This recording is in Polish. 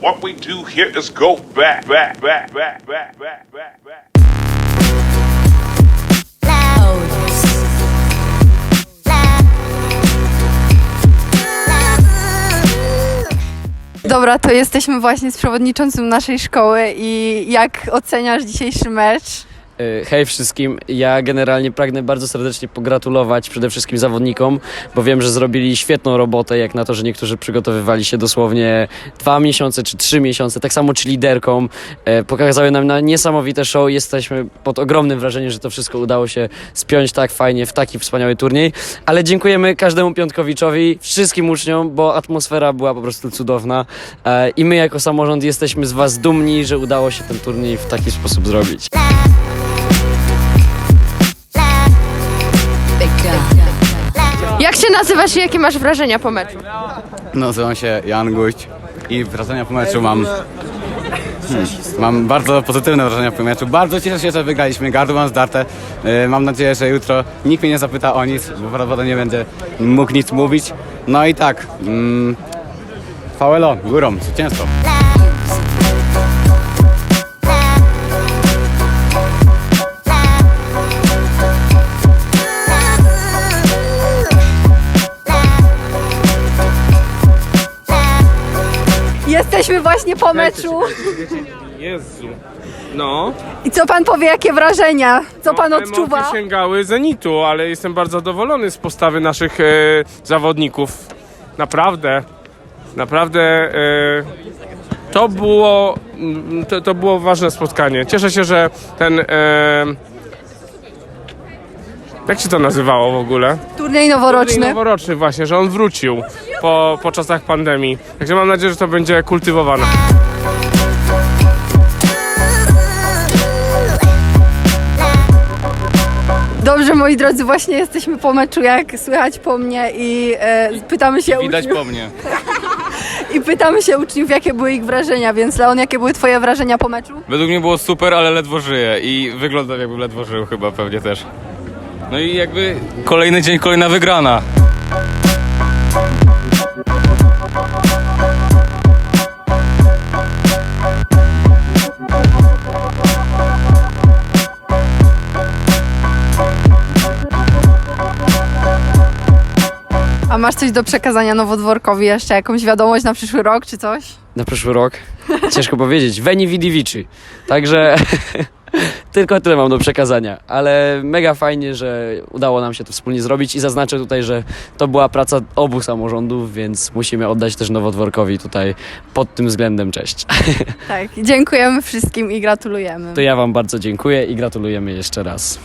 What we do here is go back, back, back, back, back, back, back, back. Dobra, to jesteśmy właśnie z przewodniczącym naszej szkoły i jak oceniasz dzisiejszy mecz? E, Hej wszystkim, ja generalnie pragnę bardzo serdecznie pogratulować przede wszystkim zawodnikom, bo wiem, że zrobili świetną robotę, jak na to, że niektórzy przygotowywali się dosłownie dwa miesiące czy trzy miesiące, tak samo czy liderkom, e, pokazały nam na niesamowite show, jesteśmy pod ogromnym wrażeniem, że to wszystko udało się spiąć tak fajnie w taki wspaniały turniej, ale dziękujemy każdemu Piątkowiczowi, wszystkim uczniom, bo atmosfera była po prostu cudowna. E, i my jako samorząd jesteśmy z Was dumni, że udało się ten turniej w taki sposób zrobić. Jak się nazywasz i jakie masz wrażenia po meczu? Nazywam się Jan Guść i wrażenia po meczu mam... Hmm, mam bardzo pozytywne wrażenia po meczu. Bardzo cieszę się, że wygraliśmy. Gardło mam zdarte. Yy, Mam nadzieję, że jutro nikt mnie nie zapyta o nic, bo prawdopodobnie nie będę mógł nic mówić. No i tak. Mm, VLO, górą, zwycięstwo. Właśnie po meczu. Jezu. No. I co pan powie, jakie wrażenia? Co pan no, odczuwa? Emocje sięgały zenitu, ale jestem bardzo zadowolony z postawy naszych e, zawodników. Naprawdę. Naprawdę e, to było mm, to, to było ważne spotkanie. Cieszę się, że ten e, jak się to nazywało w ogóle? Turniej noworoczny. Turniej Noworoczny właśnie, że on wrócił po, po czasach pandemii. Także mam nadzieję, że to będzie kultywowane. Dobrze, moi drodzy, właśnie jesteśmy po meczu, jak słychać po mnie i e, pytamy się Widać uczniów, po mnie. i pytamy się uczniów, jakie były ich wrażenia, więc Leon, jakie były twoje wrażenia po meczu? Według mnie było super, ale ledwo żyje i wygląda jakby ledwo żył chyba pewnie też. No i jakby kolejny dzień, kolejna wygrana. A masz coś do przekazania nowodworkowi jeszcze, jakąś wiadomość na przyszły rok czy coś? na przyszły rok? Ciężko powiedzieć. Veni vidi vici. Także tylko tyle mam do przekazania. Ale mega fajnie, że udało nam się to wspólnie zrobić i zaznaczę tutaj, że to była praca obu samorządów, więc musimy oddać też Nowodworkowi tutaj pod tym względem cześć. Tak, dziękujemy wszystkim i gratulujemy. To ja wam bardzo dziękuję i gratulujemy jeszcze raz.